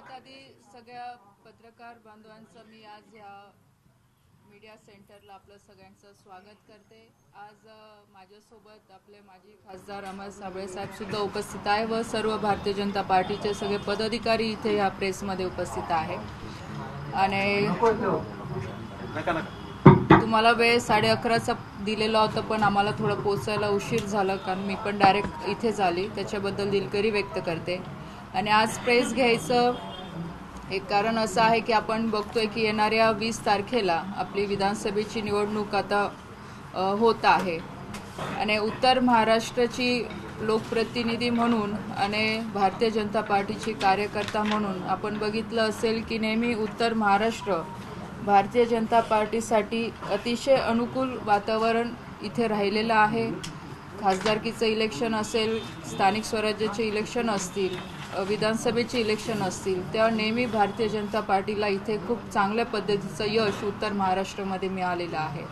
सर्वात आधी सगळ्या पत्रकार बांधवांचं मी आज या मीडिया सेंटरला आपलं सगळ्यांचं स्वागत करते. आज माझ्यासोबत आपले माजी खासदार अमर साबळे साहेब सुद्धा उपस्थित आहे व सर्व भारतीय जनता पार्टीचे सगळे पदाधिकारी इथे या प्रेसमध्ये उपस्थित आहे. आणि तुम्हाला वेळ साडे अकराचा दिलेला होता पण आम्हाला थोडं पोचायला उशीर झाला कारण मी पण डायरेक्ट इथेच आली. त्याच्याबद्दल दिलगिरी व्यक्त करते. आणि आज प्रेस घ्यायचं एक कारण असं आहे की आपण बघतोय की येणाऱ्या वीस तारखेला आपली विधानसभेची निवडणूक आता होत आहे. आणि उत्तर महाराष्ट्राची लोकप्रतिनिधी म्हणून आणि भारतीय जनता पार्टीची कार्यकर्ता म्हणून आपण बघितलं असेल की नेहमी उत्तर महाराष्ट्र भारतीय जनता पार्टीसाठी अतिशय अनुकूल वातावरण इथे राहिलेलं आहे. खासदारकीचं इलेक्शन असेल स्थानिक स्वराज्याचे इलेक्शन असतील विधानसभेचे इलेक्शन असतील तेव्हा नेहमी भारतीय जनता पार्टीला इथे खूप चांगल्या पद्धतीचं यश उत्तर महाराष्ट्रामध्ये मिळालेलं आहे.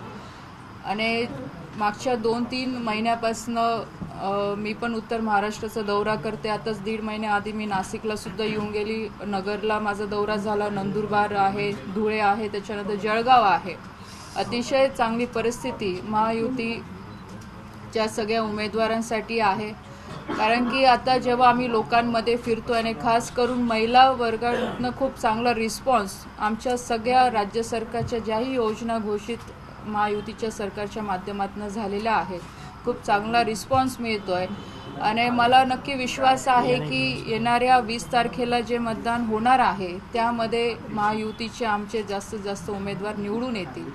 आणि मागच्या दोन तीन महिन्यापासनं मी पण उत्तर महाराष्ट्राचा दौरा करते. आताच दीड महिन्याआधी मी नाशिकला सुद्धा येऊन गेली. नगरला माझा दौरा झाला. नंदुरबार आहे धुळे आहे त्याच्यानंतर जळगाव आहे. अतिशय चांगली परिस्थिती महायुतीच्या सगळ्या उमेदवारांसाठी आहे. कारण की आता जेव्हा आम्ही लोकांमध्ये फिरतो आणि खास करून महिला वर्गातनं खूप चांगला रिस्पॉन्स आमच्या सगळ्या राज्य सरकारच्या ज्याही योजना घोषित महायुतीच्या सरकारच्या माध्यमातून झालेल्या आहेत खूप चांगला रिस्पॉन्स मिळतो आहे आणि मला नक्की विश्वास आहे की येणाऱ्या वीस तारखेला जे मतदान होणार आहे त्यामध्ये महायुतीचे आमचे जास्तीत जास्त उमेदवार निवडून येतील.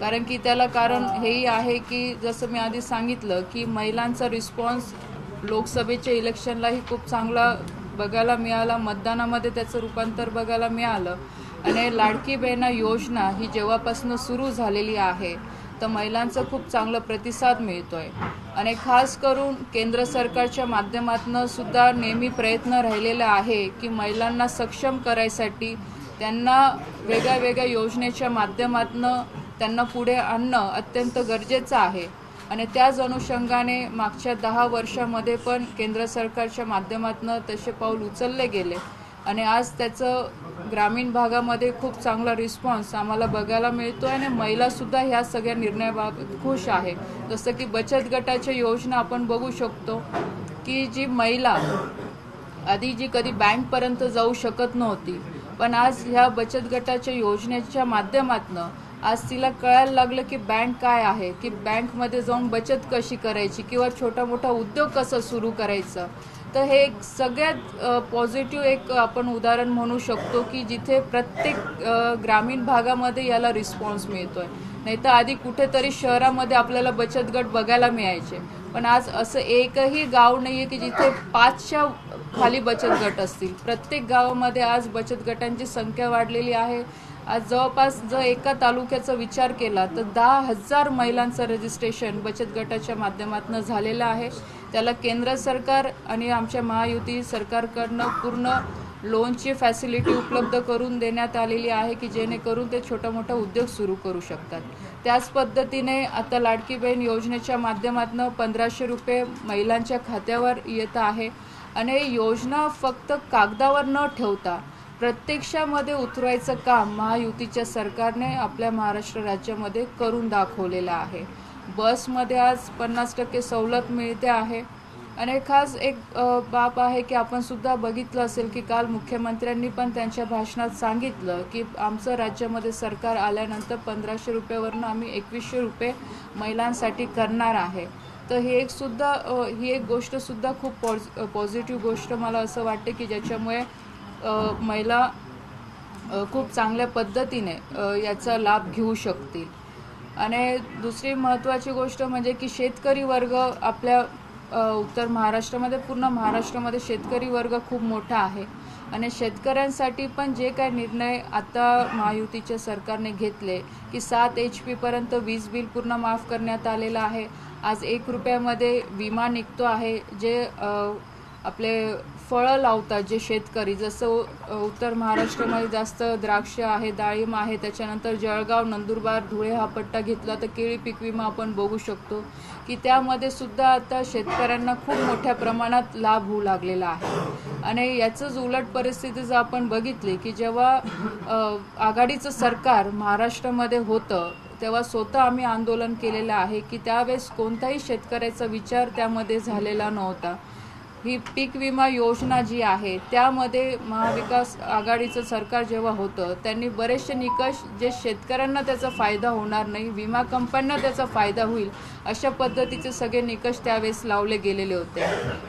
कारण की त्याला कारण हेही आहे की जसं मी आधी सांगितलं की महिलांचा रिस्पॉन्स लोकसभेच्या इलेक्शनलाही खूप चांगला बघायला मिळाला मतदानामध्ये त्याचं रूपांतर बघायला मिळालं. आणि लाडकी बहिणा योजना ही जेव्हापासून सुरू झालेली आहे तर महिलांचा खूप चांगला प्रतिसाद मिळतोय. आणि खास करून केंद्र सरकारच्या माध्यमातून सुद्धा नेहमी प्रयत्न राहिलेला आहे की महिलांना सक्षम करायसाठी त्यांना वेगळ्या वेगळ्या योजनेच्या माध्यमातून त्यांना पुढे आणणं अत्यंत गरजेचं आहे. आणि त्याच अनुषंगाने मागच्या दहा वर्षामध्ये पण केंद्र सरकारच्या माध्यमातून तसे पाऊल उचलले गेले. आणि आज त्याचं ग्रामीण भागामध्ये खूप चांगला रिस्पॉन्स आम्हाला बघायला मिळतो आहे आणि महिलासुद्धा ह्या सगळ्या निर्णयाबाबत खुश आहे. जसं की बचत गटाच्या योजना आपण बघू शकतो की जी महिला आधी जी कधी बँकपर्यंत जाऊ शकत नव्हती पण आज ह्या बचत गटाच्या योजनेच्या माध्यमातून आज तिला कळायला लागलं की बँक काय आहे की बँकमध्ये जाऊन बचत कशी करायची किंवा छोटा मोठा उद्योग कसं सुरू करायचं. तर हे एक सगळ्यात पॉझिटिव्ह एक आपण उदाहरण म्हणू शकतो की जिथे प्रत्येक ग्रामीण भागामध्ये याला रिस्पॉन्स मिळतोय. नाही तर आधी कुठेतरी शहरामध्ये आपल्याला बचत गट बघायला मिळायचे. पण आज असं एकही गाव नाही आहे की जिथे पाचच्या खाली बचत गट असतील. प्रत्येक गावामध्ये आज बचत गटांची संख्या वाढलेली आहे. आज जवळपास जर एका तालुक्याचा विचार केला तर दहा हजार महिलांचं रजिस्ट्रेशन बचत गटाच्या माध्यमातून झालेलं आहे. त्याला केंद्र सरकार आणि आमच्या महायुती सरकारकडनं पूर्ण लोनची फॅसिलिटी उपलब्ध करून देण्यात आलेली आहे की जेणेकरून ते छोटा मोठा उद्योग सुरू करू शकतात. त्याच पद्धतीने आता लाडकी बहीण योजनेच्या माध्यमातून पंधराशे रुपये महिलांच्या खात्यावर येत आहे. आणि योजना फक्त कागदावर न ठेवता प्रत्यक्षामध्ये उतरवायचं काम महायुतीच्या सरकारने आपल्या महाराष्ट्र राज्यामध्ये करून दाखवलेलं आहे. बसमध्ये आज पन्नास टक्के सवलत मिळते आहे. आणि खास एक बाब आहे की आपण सुद्धा बघितलं असेल की काल मुख्यमंत्र्यांनी पण त्यांच्या भाषणात सांगितलं की आमचं राज्यामध्ये सरकार आल्यानंतर पंधराशे रुपयावरनं आम्ही एकवीसशे रुपये महिलांसाठी करणार आहे. तर ही एक सुद्धा ही एक गोष्टसुद्धा खूप पॉझ पॉझिटिव्ह गोष्ट मला असं वाटते की ज्याच्यामुळे महिला खूप चांगल्या पद्धतीने याचा लाभ घेऊ शकतील. आणि दुसरी महत्त्वाची गोष्ट म्हणजे की शेतकरी वर्ग आपल्या उत्तर महाराष्ट्रामध्ये पूर्ण महाराष्ट्रामध्ये शेतकरी वर्ग खूप मोठा आहे. आणि शेतकऱ्यांसाठी पण जे काय निर्णय आता महायुतीच्या सरकारने घेतले की सात एच पीपर्यंत वीज बिल पूर्ण माफ करण्यात आलेलं आहे. आज एक रुपयामध्ये विमा निघतो आहे जे आपले फळं लावतात जे शेतकरी. जसं उत्तर महाराष्ट्रामध्ये जास्त द्राक्ष आहे डाळिंब आहे त्याच्यानंतर जळगाव नंदुरबार धुळे हा पट्टा घेतला तर केळी पीक विमा आपण बघू शकतो की त्यामध्ये सुद्धा आता शेतकऱ्यांना खूप मोठ्या प्रमाणात लाभ होऊ लागलेला आहे. आणि याचंच उलट परिस्थिती जर आपण बघितली की जेव्हा आघाडीचं सरकार महाराष्ट्रामध्ये होतं तेव्हा स्वतः आम्ही आंदोलन केलेलं आहे की त्यावेळेस कोणताही शेतकऱ्याचा विचार त्यामध्ये झालेला नव्हता. ही पीक विमा योजना जी आहे त्यामध्ये महाविकास आघाडीचं सरकार जेव्हा होतं त्यांनी बरेचसे निकष जे शेतकऱ्यांना त्याचा फायदा होणार नाही विमा कंपन्यांना त्याचा फायदा होईल अशा पद्धतीचे सगळे निकष त्यावेळेस लावले गेलेले होते.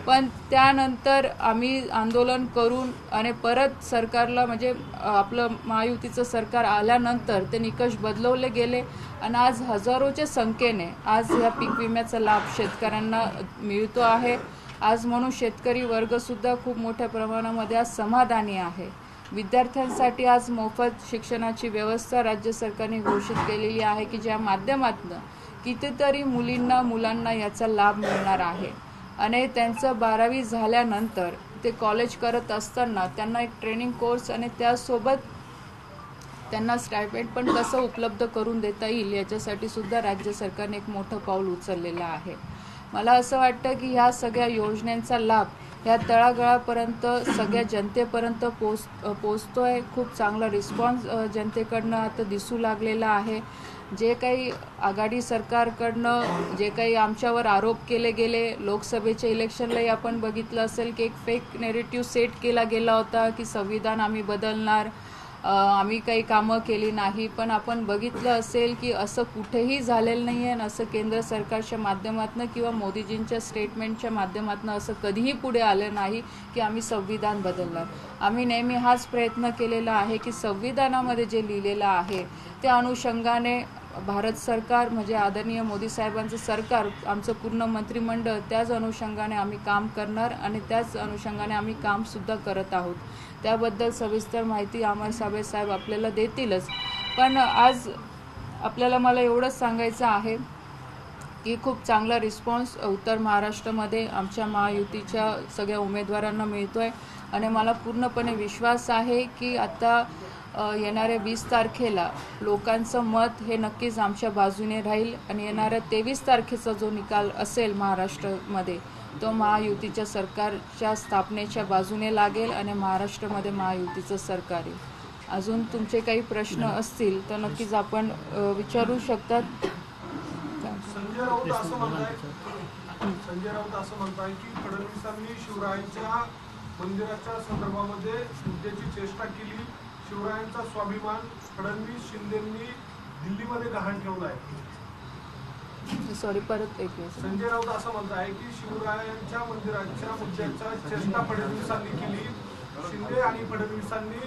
पण त्यानंतर आम्ही आंदोलन करून आणि परत सरकारला म्हणजे आपलं महायुतीचं सरकार आल्यानंतर ते निकष बदलवले गेले आणि आज हजारोच्या संख्येने आज ह्या पीक विम्याचा लाभ शेतकऱ्यांना मिळतो आहे. आज म्हणून शेतकरी वर्गसुद्धा खूप मोठ्या प्रमाणामध्ये आज समाधानी आहे. विद्यार्थ्यांसाठी आज मोफत शिक्षणाची व्यवस्था राज्य सरकारने घोषित केलेली आहे की ज्या माध्यमातून कितीतरी मुलींना मुलांना याचा लाभ मिळणार आहे. आणि त्यांचं बारावी झाल्यानंतर ते कॉलेज करत असताना त्यांना एक ट्रेनिंग कोर्स आणि त्यासोबत त्यांना स्टायपेंट पण कसं उपलब्ध करून देता येईल याच्यासाठी सुद्धा राज्य सरकारने एक मोठं पाऊल उचललेलं आहे. मला असं वाटतं की ह्या सगळ्या योजनांचा लाभ ह्या तळागाळापर्यंत सगळ्या जनतेपर्यंत पोच पोचतोय. खूप चांगला रिस्पॉन्स जनतेकडनं आता दिसू लागलेला आहे. जे काही आघाडी सरकारकडनं जे काही आमच्यावर आरोप केले गेले लोकसभेच्या इलेक्शनलाही आपण बघितलं असेल की एक फेक नेरेटिव्ह सेट केला गेला होता की संविधान आम्ही बदलणार. आम्ही काही कामं केली नाही पण आपण बघितलं असेल की असं कुठेही झालेलं नाही आहे असं केंद्र सरकारच्या माध्यमातून किंवा मोदीजींच्या स्टेटमेंटच्या माध्यमातून असं कधीही पुढे आलं नाही की आम्ही संविधान बदलणार. आम्ही नेहमी हाच प्रयत्न केलेला आहे की संविधानामध्ये जे लिहिलेलं आहे त्या अनुषंगाने भारत सरकार म्हणजे आदरणीय मोदी साहेबांचं सरकार आमचं पूर्ण मंत्रिमंडळ त्याच अनुषंगाने आम्ही काम करणार आणि त्याच अनुषंगाने आम्ही कामसुद्धा करत आहोत. त्याबद्दल सविस्तर माहिती अमर साबळे साहेब आपल्याला देतीलच. पण आज आपल्याला मला एवढंच सांगायचं आहे की खूप चांगला रिस्पॉन्स उत्तर महाराष्ट्रामध्ये आमच्या महायुतीच्या सगळ्या उमेदवारांना मिळतो आहे आणि मला पूर्णपणे विश्वास आहे की आता येणाऱ्या वीस तारखेला लोकांचं मत हे नक्कीच आमच्या बाजूने राहील आणि येणाऱ्या तेवीस तारखेचा जो निकाल असेल महाराष्ट्रामध्ये तो महायुतीच्या सरकारच्या स्थापनेच्या बाजूने लागेल आणि महाराष्ट्रामध्ये महायुतीचं सरकार येईल. अजून तुमचे काही प्रश्न असतील तर नक्कीच आपण विचारू शकतात. संजय राऊत असं म्हणताय संजय राऊत असं म्हणताय की फडणवीसांनी शिवरायांच्या मंदिराच्या संदर्भामध्ये मुद्द्याची चेष्टा केली. शिवरायांचा स्वाभिमान फडणवीस शिंदेंनी दिल्लीमध्ये गहाण ठेवलाय सॉरी परत एक संजय राऊत असं म्हणताय की शिवरायांच्या मंदिराच्या मुद्द्याचा चेष्टा फडणवीसांनी केली. शिंदे आणि फडणवीसांनी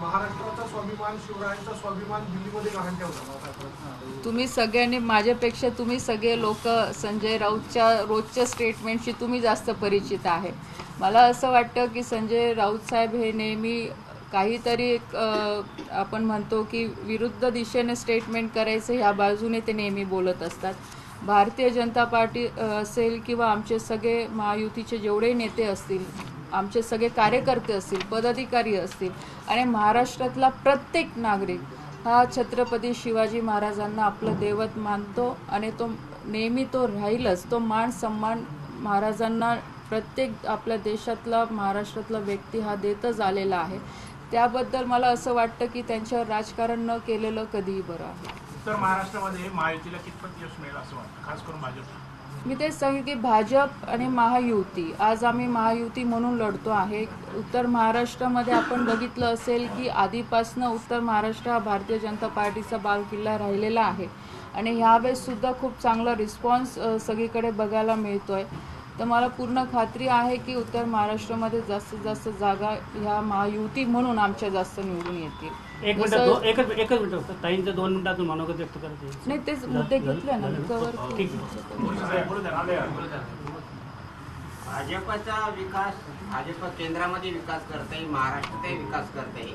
महाराष्ट्राचा स्वाभिमान शिवरायांचा स्वाभिमान दिल्लीमध्ये गहाण ठेवला. तुम्ही सगळ्यांनी माझ्यापेक्षा तुम्ही सगळे लोक संजय राऊतच्या रोजच्या स्टेटमेंटशी तुम्ही जास्त परिचित आहे. मला असं वाटतं की संजय राऊत साहेब हे नेहमी काहीतरी एक आपण म्हणतो की विरुद्ध दिशेने स्टेटमेंट करायचं ह्या बाजूने ते नेहमी बोलत असतात. भारतीय जनता पार्टी असेल किंवा आमचे सगळे महायुतीचे जेवढे नेते असतील आमचे सगळे कार्यकर्ते असतील पदाधिकारी असतील आणि महाराष्ट्रातला प्रत्येक नागरिक हा छत्रपती शिवाजी महाराजांना आपलं दैवत मानतो आणि तो नेहमी तो राहीलच. तो मान सन्मान महाराजांना प्रत्येक आपल्या देशातला महाराष्ट्रातला व्यक्ती हा देतच आलेला आहे. त्याबद्दल मला असं वाटतं की त्यांच्यावर राजकारण न केलेलं कधीही बरं आहे. उत्तर महाराष्ट्रामध्ये महायुतीला कितपत यश मिळेल असं वाटतं? खास करून भाजप मी तेच सांगेन की भाजप आणि महायुती आज आम्ही महायुती म्हणून लढतो आहे. उत्तर महाराष्ट्रामध्ये आपण बघितलं असेल की आधीपासनं उत्तर महाराष्ट्र हा भारतीय जनता पार्टीचा बालकिल्ला राहिलेला आहे. आणि ह्यावेळेस सुद्धा खूप चांगला रिस्पॉन्स सगळीकडे बघायला मिळतोय. तर मला पूर्ण खात्री आहे की उत्तर महाराष्ट्रामध्ये जास्तीत जास्त जागा ह्या महायुती म्हणून आमच्या जास्त निवडून येतील. एक मिनिट जसं- दो- एकच एकच मिनिट दोन मिनिटातून मनोगत व्यक्त करायचं नाही तेच मुद्दे घेतले ना कवर. भाजपचा विकास भाजप केंद्रामध्ये विकास करते महाराष्ट्रातही विकास करते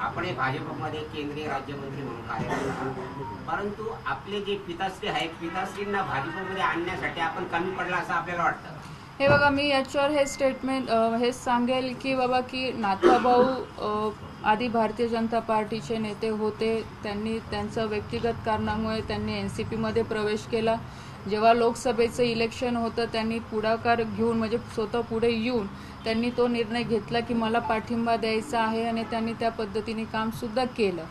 आपण हे भाजपमध्ये केंद्रीय राज्यमंत्री म्हणून कार्यरत परंतु आपले जे पिताश्री आहेत पिताश्रींना भाजपमध्ये आणण्यासाठी आपण कमी पडला असं आपल्याला वाटतं? हे बघा मी याच्यावर हे स्टेटमेंट हेच सांगेल की बाबा की नाथाभाऊ अ, आधी भारतीय जनता पार्टीचे नेते होते. त्यांनी त्यांचं व्यक्तिगत कारणामुळे त्यांनी एन सी पीमध्ये प्रवेश केला. जेव्हा लोकसभेचं इलेक्शन होतं त्यांनी पुढाकार घेऊन म्हणजे स्वतः पुढे येऊन त्यांनी तो निर्णय घेतला की मला पाठिंबा द्यायचा आहे आणि त्यांनी त्या पद्धतीने कामसुद्धा केलं.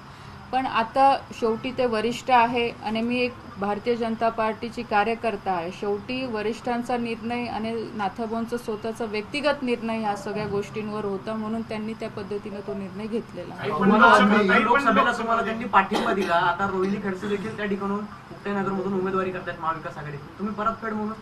पण आता शेवटी ते वरिष्ठ आहे आणि मी एक भारतीय जनता पार्टीची कार्यकर्ता आहे. शेवटी वरिष्ठांचा निर्णय आणि नाथाभाऊंचा स्वतःचा व्यक्तिगत निर्णय ह्या सगळ्या गोष्टींवर होता म्हणून त्यांनी त्या पद्धतीने तो निर्णय घेतलेला. लोकसभेला तुम्हाला त्यांनी पाठिंबा दिला. आता रोहिणी खडसे देखील त्या ठिकाणून उमेदवारी करतात महाविकास आघाडीतून. तुम्ही परतफेड म्हणून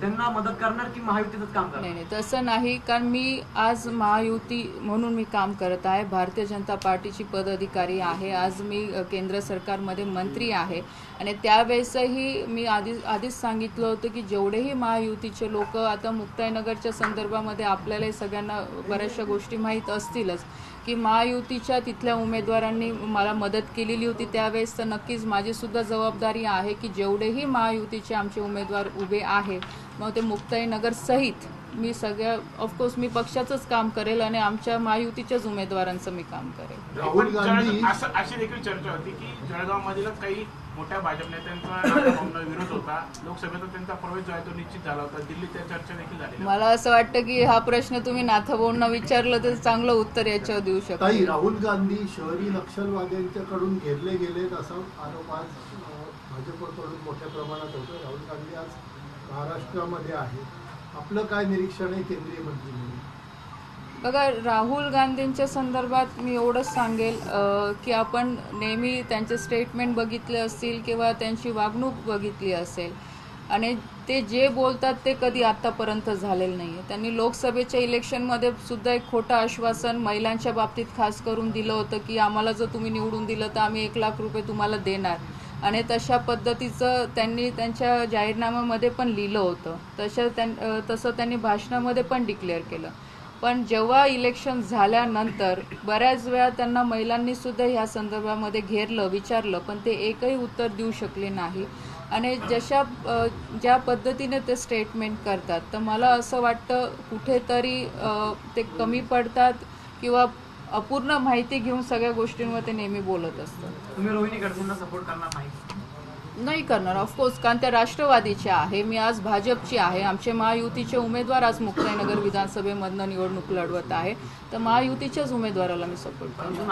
त्यांना मदत करणार की महायुतीतच काम करणार? नाही नाही तसं नाही कारण मी आज महायुती म्हणून मी काम करत आहे. भारतीय जनता पार्टीची पदाधिकारी आहे. आज मी केंद्र सरकारमध्ये मंत्री आहे. आणि त्यावेळेसही मी आधी आधीच सांगितलं होतं की जेवढेही महायुतीचे लोक आता मुक्ताईनगरच्या संदर्भामध्ये आपल्याला सगळ्यांना बऱ्याचशा गोष्टी माहीत असतीलच की महायुतीच्या तिथल्या उमेदवारांनी मला मदत केलेली होती त्यावेळेस तर नक्कीच माझी सुद्धा जबाबदारी आहे की जेवढेही महायुतीचे आमचे उमेदवार उभे आहे मग ते मुक्ताईनगर सहित मी सगळ्या ऑफकोर्स मी पक्षाचंच काम करेल आणि आमच्या महायुतीच्याच उमेदवारांचं मी काम करेल. राहुल गांधी- असं अशी देखील चर्चा होती की जळगाव मधील काही मोठ्या भाजप नेत्यांचा विरोध होता. लोकसभेत त्यांचा प्रवेश जो आहे तो निश्चित झाला होता. दिल्लीत त्या चर्चा देखील झाली मला असं वाटतं की हा प्रश्न तुम्ही नाथाभाऊंना विचारलं तर चांगलं उत्तर याच्यावर देऊ शकता. राहुल गांधी शहरी नक्षलवाद्यांच्याकडून घेरले गेलेत असा आरोप आज भाजपकडून मोठ्या प्रमाणात होतो राहुल गांधी आज महाराष्ट्रामध्ये आहे आपलं काय निरीक्षण आहे केंद्रीय मंत्री म्हणून बघा राहुल गांधींच्या संदर्भात मी एवढंच सांगेल की आपण नेहमी त्यांचे स्टेटमेंट बघितले असतील किंवा त्यांची वागणूक बघितली असेल. आणि ते जे बोलतात ते कधी आत्तापर्यंत झालेलं नाही आहे त्यांनी लोकसभेच्या इलेक्शनमध्ये सुद्धा एक खोटं आश्वासन महिलांच्या बाबतीत खास करून दिलं होतं की आम्हाला जर तुम्ही निवडून दिलं तर आम्ही एक लाख रुपये तुम्हाला देणार. आणि तशा पद्धतीचं त्यांनी त्यांच्या जाहीरनाम्यामध्ये पण लिहिलं होतं. तशा त्यां तसं त्यांनी भाषणामध्ये पण डिक्लेअर केलं. पण जेव्हा इलेक्शन झाल्यानंतर बऱ्याच वेळा त्यांना महिलांनी सुद्धा ह्या संदर्भामध्ये घेरलं विचारलं पण ते एकही उत्तर देऊ शकले नाही. आणि जशा ज्या पद्धतीने ते स्टेटमेंट करतात तर मला असं वाटतं कुठेतरी ते कमी पडतात किंवा अपूर्ण माहिती घेऊन सगळ्या गोष्टींवर ते नेहमी बोलत असतात. तुम्ही रोहिणी सपोर्ट करणार नाही. नाही करणार. ऑफकोर्स कारण त्या राष्ट्रवादीच्या आहे मी आज भाजपची आहे. आमचे महायुतीचे उमेदवार आज मुक्ताईनगर विधानसभेमधनं निवडणूक लढवत आहे. तर महायुतीच्याच उमेदवाराला मी सपोर्ट दिला.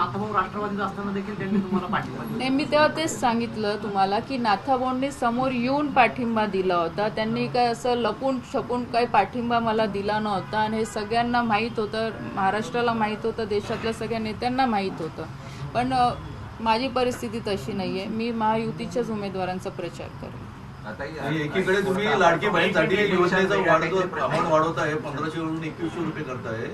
नाही मी तेव्हा तेच सांगितलं तुम्हाला की नाथाबोंडने समोर येऊन पाठिंबा दिला होता. त्यांनी काय असं लपून छपून काही पाठिंबा मला दिला नव्हता. आणि हे सगळ्यांना माहीत होतं महाराष्ट्राला माहीत होतं देशातल्या सगळ्या नेत्यांना माहीत होतं. पण माझी परिस्थिती तशी नाही आहे मी महायुतीच्याच उमेदवारांचा प्रचार करेन. एकीकडे तुम्ही लाडकी बहीणसाठी योजनेचा वाढतो अमाऊंट वाढवताय. पंधराशे वरून एकवीसशे रुपये करताय.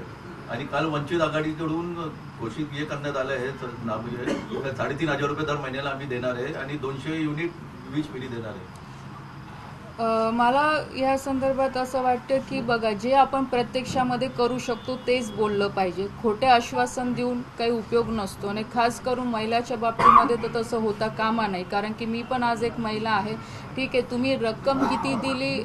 आणि काल वंचित आघाडीकडून घोषित हे करण्यात आलं आहे साडेतीन हजार रुपये दर महिन्याला आम्ही देणार आहे. आणि दोनशे युनिट वीज पिढी देणार आहे. मला या संदर्भात असं वाटतं की बघा जे आपण प्रत्यक्षामध्ये करू शकतो तेच बोललं पाहिजे. खोटे आश्वासन देऊन काही उपयोग नसतो. आणि खास करून महिलाच्या बाबतीमध्ये तर तसं होता कामा नाही. कारण की मी पण आज एक महिला आहे. ठीक आहे तुम्ही रक्कम किती दिली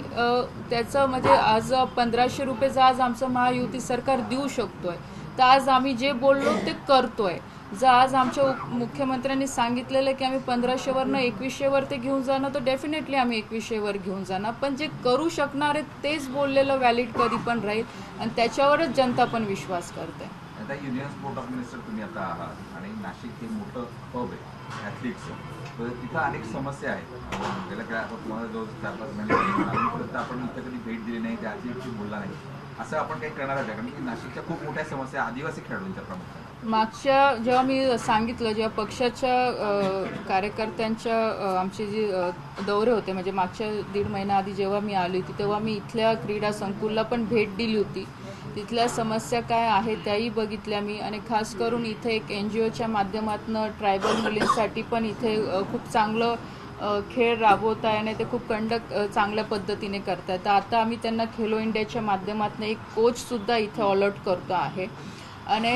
त्याचं म्हणजे आज पंधराशे रुपयेचं आज आमचं महायुती सरकार देऊ शकतोय तर आज आम्ही जे बोललो ते करतोय. जर आज आमच्या मुख्यमंत्र्यांनी सांगितलेलं की आम्ही पंधराशेवरनं एकवीसशेवर ते घेऊन जाणं तर डेफिनेटली आम्ही एकवीसशेवर घेऊन जाणार. पण जे करू शकणार आहेत तेच बोललेलं व्हॅलिड कधी पण राहील आणि त्याच्यावरच जनता पण विश्वास करते. आता युनियन स्पोर्ट ऑफ मिनिस्टर तुम्ही आता आहात आणि नाशिक हे मोठं हब आहे ॲथलिट्सचं तर तिथं अनेक समस्या आहेत. गेल्या काय आता तुम्हाला जवळ चार पाच महिने आपण इथं कधी भेट दिली नाही त्या ॲथलीटशी बोलला नाही. असं आपण काही करणार आहे कारण की नाशिकच्या खूप मोठ्या समस्या आदिवासी खेळाडूंच्या प्रामुख्याने मागच्या जेव्हा मी सांगितलं जेव्हा पक्षाच्या कार्यकर्त्यांच्या आमचे जे दौरे होते म्हणजे मागच्या दीड महिन्याआधी जेव्हा मी आली होती तेव्हा मी इथल्या क्रीडा संकुलला पण भेट दिली होती. तिथल्या समस्या काय आहेत त्याही बघितल्या मी. आणि खास करून इथे एक एन जी ओच्या माध्यमातून ट्रायबल मुलींसाठी पण इथे खूप चांगलं खेळ राबवत आहे आणि ते खूप कंडक्ट चांगल्या पद्धतीने करतात तर आता आम्ही त्यांना खेलो इंडियाच्या माध्यमातून एक कोचसुद्धा इथे अलॉट करतो आहे. आणि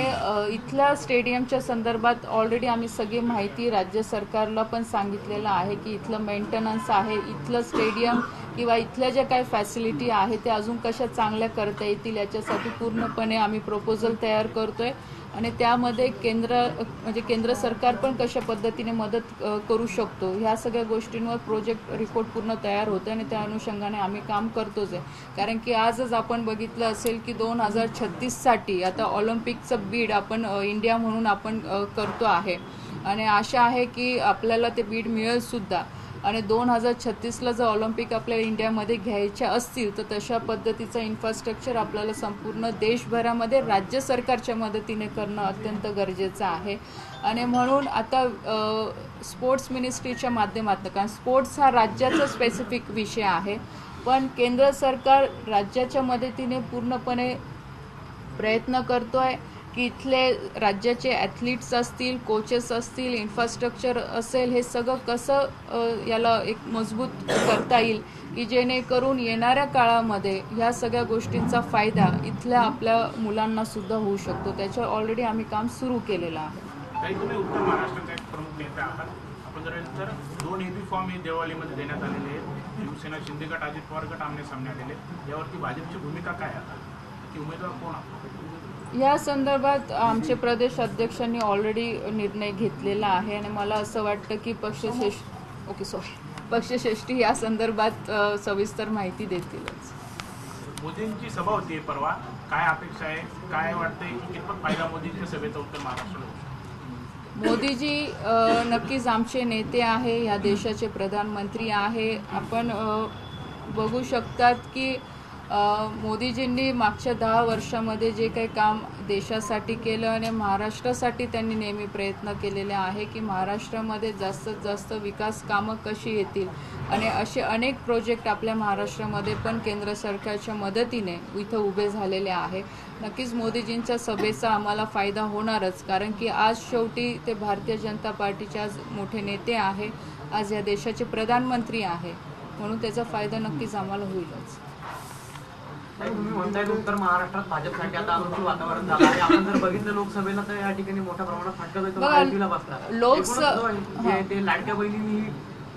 इथल्या स्टेडियमच्या संदर्भात ऑलरेडी आम्ही सगळी माहिती राज्य सरकारला पण सांगितलेलं आहे की इथलं मेंटेनन्स आहे इथलं स्टेडियम किंवा इथल्या ज्या काही फॅसिलिटी आहे त्या अजून कशा चांगल्या करता येतील याच्यासाठी पूर्णपणे आम्ही प्रपोजल तयार करतोय. आणि त्यामध्ये केंद्र म्हणजे केंद्र सरकार पण कशा पद्धतीने मदत करू शकतो ह्या सगळ्या गोष्टींवर प्रोजेक्ट रिपोर्ट पूर्ण तयार होतं आणि त्या अनुषंगाने आम्ही काम करतोच आहे. कारण की आजच आपण बघितलं असेल की दोन हजार छत्तीससाठी आता ऑलिम्पिकचं बीड आपण इंडिया म्हणून आपण करतो आहे. आणि आशा आहे की आपल्याला ते बीड मिळेल सुद्धा. आणि दोन हजार छत्तीसला जर ऑलिम्पिक आपल्या इंडियामध्ये घ्यायच्या असतील तर तशा पद्धतीचं इन्फ्रास्ट्रक्चर आपल्याला संपूर्ण देशभरामध्ये राज्य सरकारच्या मदतीने करणं अत्यंत गरजेचं आहे. आणि म्हणून आता स्पोर्ट्स मिनिस्ट्रीच्या माध्यमातून कारण स्पोर्ट्स हा राज्याचा स्पेसिफिक विषय आहे पण केंद्र सरकार राज्याच्या मदतीने पूर्णपणे प्रयत्न करतो आहे की इथले राज्याचे ॲथलीट्स असतील कोचेस असतील इन्फ्रास्ट्रक्चर असेल हे सगळं कसं याला एक मजबूत करता येईल की जेणेकरून येणाऱ्या काळामध्ये ह्या सगळ्या गोष्टींचा फायदा इथल्या आपल्या मुलांना सुद्धा होऊ शकतो. त्याच्यावर ऑलरेडी आम्ही काम सुरू केलेलं आहे. तर दोन हेबी फॉर्म हे देवालीमध्ये देण्यात आलेले आहेत. शिवसेना शिंदे गट अजित पवार गट आमने सामने आलेले यावरती भाजपची भूमिका काय आता की उमेदवार कोण आपण या संदर्भात आमचे प्रदेश अध्यक्षांनी ऑलरेडी निर्णय घेतलेला आहे आणि मला असं वाटतं की पक्षश्रेष्ठ ओके सॉरी पक्षश्रेष्ठी या संदर्भात सविस्तर माहिती देतीलच. मोदींची सभा होती परवा. काय अपेक्षा आहे? काय वाटतंय? की कितपत फायदा मोदींच्या सभेचा उत्तर महाराष्ट्राला शकतो? मोदीजी नक्कीच आमचे नेते आहे या देशाचे प्रधानमंत्री आहे. आपण बघू शकतात की मोदीजींनी मागच्या दहा वर्षामध्ये जे काही काम देशासाठी केलं आणि महाराष्ट्रासाठी त्यांनी नेहमी प्रयत्न केलेले आहे की महाराष्ट्रामध्ये जास्तीत जास्त विकास कामं कशी येतील. आणि असे अनेक प्रोजेक्ट आपल्या महाराष्ट्रामध्ये पण केंद्र सरकारच्या मदतीने इथं उभे झालेले आहे. नक्कीच मोदीजींच्या सभेचा आम्हाला फायदा होणारच कारण की आज शेवटी ते भारतीय जनता पार्टीचे आज मोठे नेते आहे. आज या देशाचे प्रधानमंत्री आहे. म्हणून त्याचा फायदा नक्कीच आम्हाला होईलच. तुम्ही म्हणताय उत्तर महाराष्ट्रात भाजपसाठी आता अनुकूल वातावरण झालं आहे. आपण जर बघितलं लोकसभेला तर या ठिकाणी मोठ्या प्रमाणात फटका बसला लोकस- एकूणच जो आहे, जे. ते लाडक्या बहिणींनी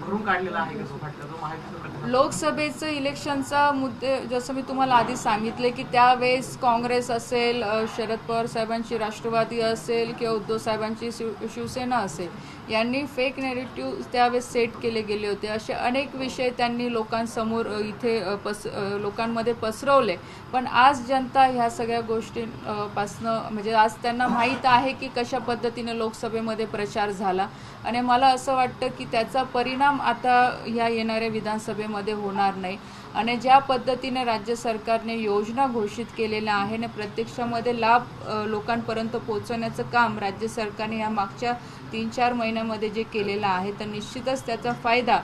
भरून काढलेला आहे का तो जो महायुतीचा लोकसभेचं इलेक्शनचा मुद्दे जसं मी तुम्हाला आधी सांगितले की त्यावेळेस काँग्रेस असेल शरद पवार साहेबांची राष्ट्रवादी असेल किंवा उद्धव साहेबांची शिव शिवसेना असेल यांनी फेक नेरेटिव्ह त्यावेळेस सेट केले गेले होते. असे अनेक विषय त्यांनी लोकांसमोर इथे पस लोकांमध्ये पसरवले. पण आज जनता ह्या सगळ्या गोष्टींपासनं म्हणजे आज त्यांना माहीत आहे की कशा पद्धतीने लोकसभेमध्ये प्रचार झाला. आणि मला असं वाटतं की त्याचा परिणाम आता ह्या येणाऱ्या विधानसभेमध्ये होणार नाही. आणि ज्या पद्धतीने राज्य सरकारने योजना घोषित केलेल्या आहे आणि प्रत्यक्षामध्ये लाभ लोकांपर्यंत पोहोचवण्याचं काम राज्य सरकारने या मागच्या तीन चार महिन्यामध्ये जे केलेलं आहे तर निश्चितच त्याचा फायदा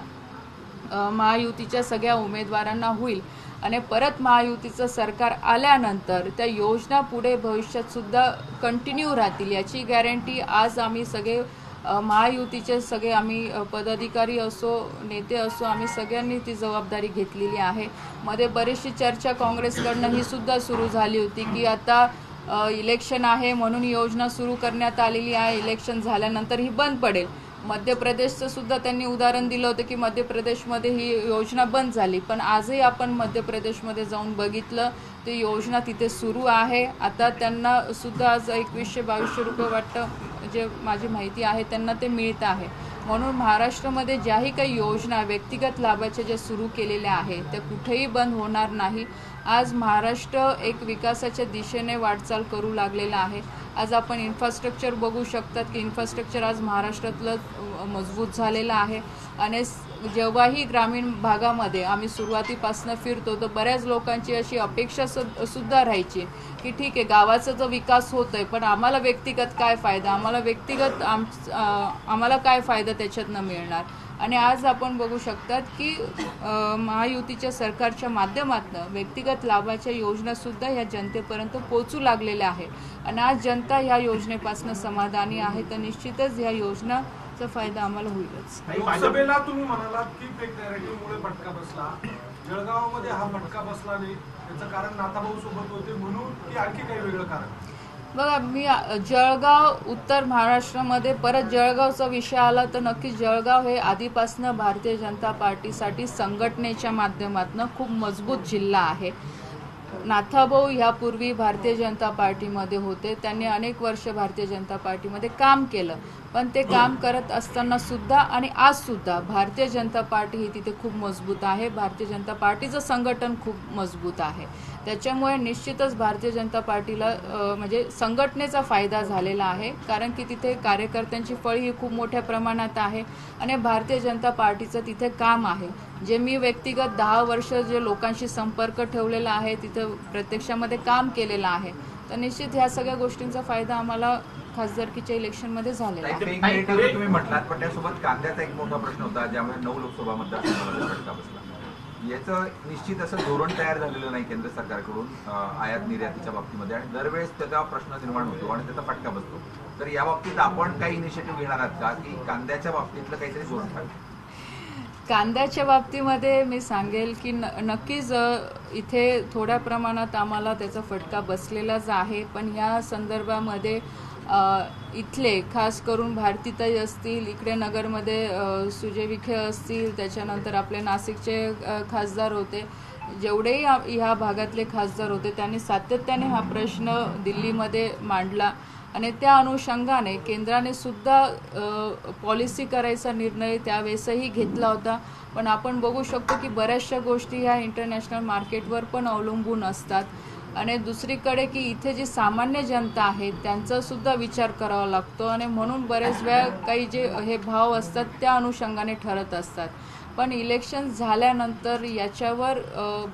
महायुतीच्या सगळ्या उमेदवारांना होईल. आणि परत महायुतीचं सरकार आल्यानंतर त्या योजना पुढे भविष्यात सुद्धा कंटिन्यू राहतील याची गॅरंटी आज आम्ही सगळे महायुतीचे सगळे आम्ही पदाधिकारी असो नेते असो आम्ही सगळ्यांनी ती जबाबदारी घेतलेली आहे. मध्ये बरीचशी चर्चा काँग्रेसकडनं ही सुद्धा सुरू झाली होती की आता इलेक्शन आहे म्हणून योजना सुरू करण्यात आलेली आहे. इलेक्शन झाल्यानंतर ही बंद पडेल. मध्य प्रदेशचं सुद्धा त्यांनी उदाहरण दिलं होतं की मध्य प्रदेशमध्ये ही योजना बंद झाली. पण आजही आपण मध्य प्रदेशमध्ये जाऊन बघितलं ती योजना तिथे सुरू आहे. आता त्यांना सुद्धा आज एकवीसशे बावीसशे रुपये वाटतं. जे माझी माहिती आहे त्यांना ते मिळत आहे. म्हणून महाराष्ट्रामध्ये ज्याही काही योजना व्यक्तिगत लाभाच्या ज्या सुरू केलेल्या आहेत त्या कुठेही बंद होणार नाही. आज महाराष्ट्र एक विकासाच्या दिशेने वाटचाल करू लागलेला आहे. आज आपण इन्फ्रास्ट्रक्चर बघू शकतात की इन्फ्रास्ट्रक्चर आज महाराष्ट्रातलं मजबूत झालेलं आहे. आणि जेव्हाही ग्रामीण भागामध्ये आम्ही सुरुवातीपासून फिरतो तर बऱ्याच लोकांची अशी अपेक्षा सु- सुद्धा राहायची की ठीक आहे गावाचा जो विकास होतोय पण आम्हाला व्यक्तिगत काय फायदा? आम्हाला व्यक्तिगत आम आम्हाला काय फायदा त्याच्यातनं मिळणार? आणि आज आपण बघू शकतात की महायुतीच्या सरकारच्या माध्यमातून व्यक्तिगत लाभाच्या योजनासुद्धा ह्या जनतेपर्यंत पोचू लागलेल्या आहेत. आणि आज जनता ह्या योजनेपासून समाधानी आहे तर निश्चितच ह्या योजनाचा फायदा आम्हाला होईलच. लोकसभेला तुम्ही म्हणालात की फेक नॅरेटिव्हमुळे फटका बसला. जळगावमध्ये हा फटका बसला नाही. त्याचं कारण नाथाभाऊ सोबत होते म्हणून की आणखी काही वेगळं कारण. बघा मी जळगाव उत्तर महाराष्ट्रामध्ये परत जळगावचा विषय आला तर नक्कीच जळगाव हे आधीपासनं भारतीय जनता पार्टीसाठी संघटनेच्या माध्यमातून खूप मजबूत जिल्हा आहे. नाथाभाऊ ह्यापूर्वी भारतीय जनता पार्टीमध्ये होते. त्यांनी अनेक वर्ष भारतीय जनता पार्टीमध्ये काम केलं. पण ते काम करत असताना सुद्धा आणि आज सुद्धा भारतीय जनता पार्टी ही तिथे खूप मजबूत आहे. भारतीय जनता पार्टीचं संघटन खूप मजबूत आहे. त्याच्यामुळे निश्चितच भारतीय जनता पार्टीला म्हणजे संघटनेचा फायदा झालेला आहे. कारण की तिथे कार्यकर्त्यांची फळी ही खूप मोठ्या प्रमाणात आहे. आणि भारतीय जनता पार्टीचं तिथे काम आहे. जे मी व्यक्तिगत दहा वर्ष जे लोकांशी संपर्क ठेवलेला आहे तिथं प्रत्यक्षामध्ये काम केलेलं आहे तर निश्चित ह्या सगळ्या गोष्टींचा फायदा आम्हाला खासदारकीच्या इलेक्शनमध्ये झालेला आहे. Pink narrative तुम्ही म्हटलात पण त्यासोबत कांद्याचा एक मोठा प्रश्न होता ज्यामुळे नऊ लोकसभा मतदारसंघामध्ये फटका बसला. याचं निश्चित असं धोरण तयार झालेलं नाही केंद्र सरकारकडून आयात निर्यातीच्या बाबतीमध्ये. आणि दरवेळेस त्याचा प्रश्न निर्माण होतो आणि त्याचा फटका बसतो. तर या बाबतीत आपण काही इनिशिएटिव्ह घेणार आहात का की कांद्याच्या बाबतीतलं काहीतरी धोरण ठरवलं कांद्याच्या बाबतीमध्ये मी सांगेल की न नक्कीच इथे थोड्या प्रमाणात आम्हाला त्याचा फटका बसलेलाच आहे. पण ह्या संदर्भामध्ये इथले खास करून भारतीताई असतील इकडे नगरमध्ये सुजय विखे असतील त्याच्यानंतर आपले नाशिकचे खासदार होते. जेवढेही ह्या भागातले खासदार होते त्यांनी सातत्याने हा प्रश्न दिल्लीमध्ये मांडला. आणि त्या अनुषंगाने केंद्राने सुद्धा पॉलिसी करायचा निर्णय त्यावेळेसही घेतला होता. पण आपण बघू शकतो की बऱ्याचशा गोष्टी ह्या इंटरनॅशनल मार्केटवर पण अवलंबून असतात. आणि दुसरीकडे की इथे जी सामान्य जनता आहे त्यांचासुद्धा विचार करावा लागतो. आणि म्हणून बरेच वेळा काही जे हे भाव असतात त्या अनुषंगाने ठरत असतात. पण इलेक्शन झाल्यानंतर याच्यावर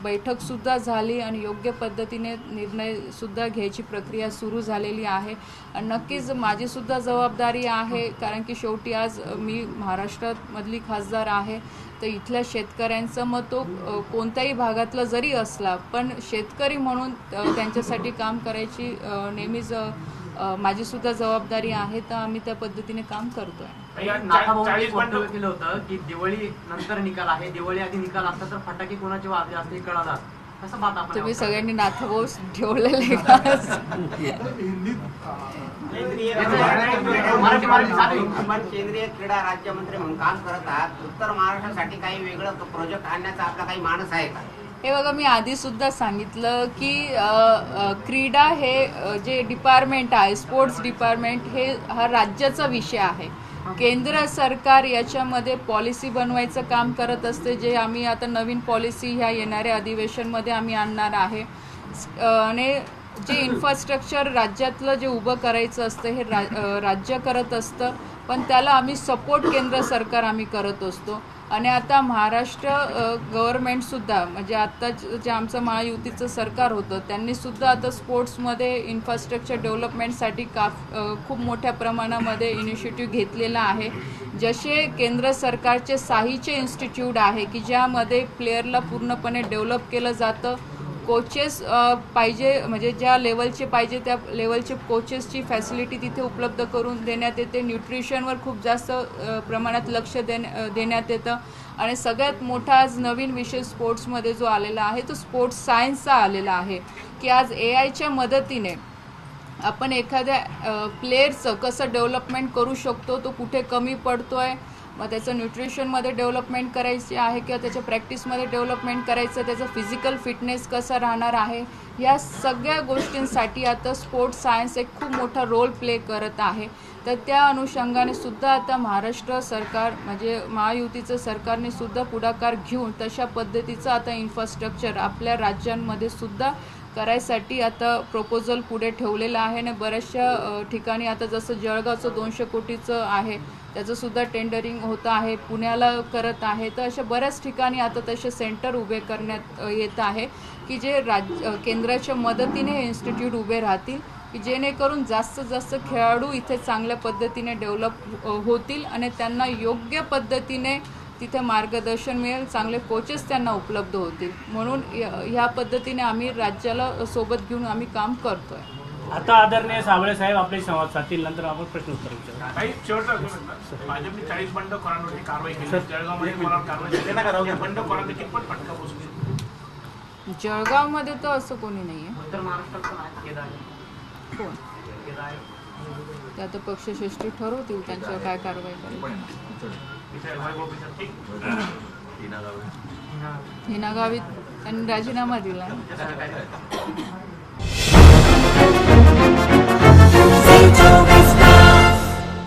बैठकसुद्धा झाली आणि योग्य पद्धतीने निर्णयसुद्धा घ्यायची प्रक्रिया सुरू झालेली आहे. आणि नक्कीच माझीसुद्धा जबाबदारी आहे कारण की शेवटी आज मी महाराष्ट्रामधली खासदार आहे. तर इथल्या शेतकऱ्यांचं मत तो कोणत्याही भागातला जरी असला पण शेतकरी म्हणून त्यांच्यासाठी काम करायची नेहमीच अ, माझीसुद्धा जबाबदारी आहे तर आम्ही त्या पद्धतीने काम करतो आहे या नाथाभाऊंनी चाळीस एक वक्तव्य बंड केलं होतं की दिवाळी नंतर निकाल आहे? दिवाळी आधी निकाल असता तर फटाके कोणाचे वाजले असते कळाला तुम्ही सगळ्यांनी नाथभाऊ ठेवलेले का केंद्रीय क्रीडा राज्यमंत्री म्हणून काम करत आहात. उत्तर महाराष्ट्रासाठी काही वेगळं प्रोजेक्ट आणण्याचा आपला काही मानस आहे का हे बघा मी आधी सुद्धा सांगितलं की क्रीडा हे जे डिपार्टमेंट आहे स्पोर्ट्स डिपार्टमेंट हे हा राज्याचा विषय आहे. केंद्र सरकार याच्यामध्ये पॉलिसी बनवायचं काम करत असते जे आम्ही आता नवीन पॉलिसी ह्या येणाऱ्या अधिवेशनमध्ये आम्ही आणणार आहे. आणि जे इन्फ्रास्ट्रक्चर राज्यातलं जे उभं करायचं असतं हे रा राज्य करत असतं पण त्याला आम्ही सपोर्ट केंद्र सरकार आम्ही करत असतो. आणि आता महाराष्ट्र गव्हर्मेंटसुद्धा म्हणजे आत्ता जे आमचं महायुतीचं सरकार होतं त्यांनीसुद्धा आता स्पोर्ट्समध्ये इन्फ्रास्ट्रक्चर डेव्हलपमेंटसाठी काफ खूप मोठ्या प्रमाणामध्ये इनिशिएटिव्ह घेतलेला आहे. जसे केंद्र सरकारचे साहीचे इन्स्टिट्यूट आहे की ज्यामध्ये प्लेयरला पूर्णपणे डेव्हलप केलं जातं कोचेस पाहिजे म्हणजे ज्या लेवलचे पाहिजे त्या लेवलचे कोचेसची फॅसिलिटी तिथे उपलब्ध करून देण्यात येते. न्यूट्रिशनवर खूप जास्त प्रमाणात लक्ष देण्या देण्यात येतं. आणि सगळ्यात मोठा आज नवीन विषय स्पोर्ट्समध्ये जो आलेला आहे तो स्पोर्ट्स सायन्सचा आलेला आहे. की आज ए आयच्या मदतीने आपण एखाद्या प्लेअरचं कसं डेव्हलपमेंट करू शकतो तो कुठे कमी पडतो आहे मग त्याचं न्यूट्रिशनमध्ये डेव्हलपमेंट करायची आहे किंवा त्याच्या प्रॅक्टिसमध्ये डेव्हलपमेंट करायचं त्याचं फिजिकल फिटनेस कसं राहणार आहे या सगळ्या गोष्टींसाठी आता स्पोर्ट्स सायन्स एक खूप मोठा रोल प्ले करत आहे. तर त्या अनुषंगाने सुद्धा आता महाराष्ट्र सरकार म्हणजे महायुतीचं सरकारने सुद्धा पुढाकार घेऊन तशा पद्धतीचं आता इन्फ्रास्ट्रक्चर आपल्या राज्यांमध्ये सुद्धा करायसाठी आता प्रपोजल पुढे ठेवलेलं आहे आणि बऱ्याचशा ठिकाणी आता जसं जळगावचं दोनशे कोटीचं आहे त्याचंसुद्धा टेंडरिंग होतं आहे पुण्याला करत आहे तर अशा बऱ्याच ठिकाणी आता तसे सेंटर उभे करण्यात येत आहे की जे राज्य केंद्राच्या मदतीने हे इन्स्टिट्यूट उभे राहतील की जेणेकरून जास्तीत जास्त खेळाडू इथे चांगल्या पद्धतीने डेव्हलप होतील आणि त्यांना योग्य पद्धतीने तिथे मार्गदर्शन मिळेल चांगले कोचेस त्यांना उपलब्ध होतील. म्हणून य- ह्या पद्धतीने आम्ही राज्याला सोबत घेऊन आम्ही काम करतोय. आता आदरणीय साबळे साहेब आपले संवाद साधतील नंतर आपण प्रश्न उत्तर विचारू. काही शेवटचा प्रश्न. भाजपने चाळीस बंडखोरांवरती कारवाई केली? जळगावमध्ये कोणावर कारवाई केली? या बंडखोरांचा कितपत फटका बसू शकतो? जळगावमध्ये तर असं कोणी नाही आहे उत्तर महाराष्ट्रात पण आहे? केदार. कोण? ते आता पक्षश्रेष्ठी ठरवतील त्यांच्यावर काय कारवाई ते हिना गावित त्यांनी राजीनामा दिला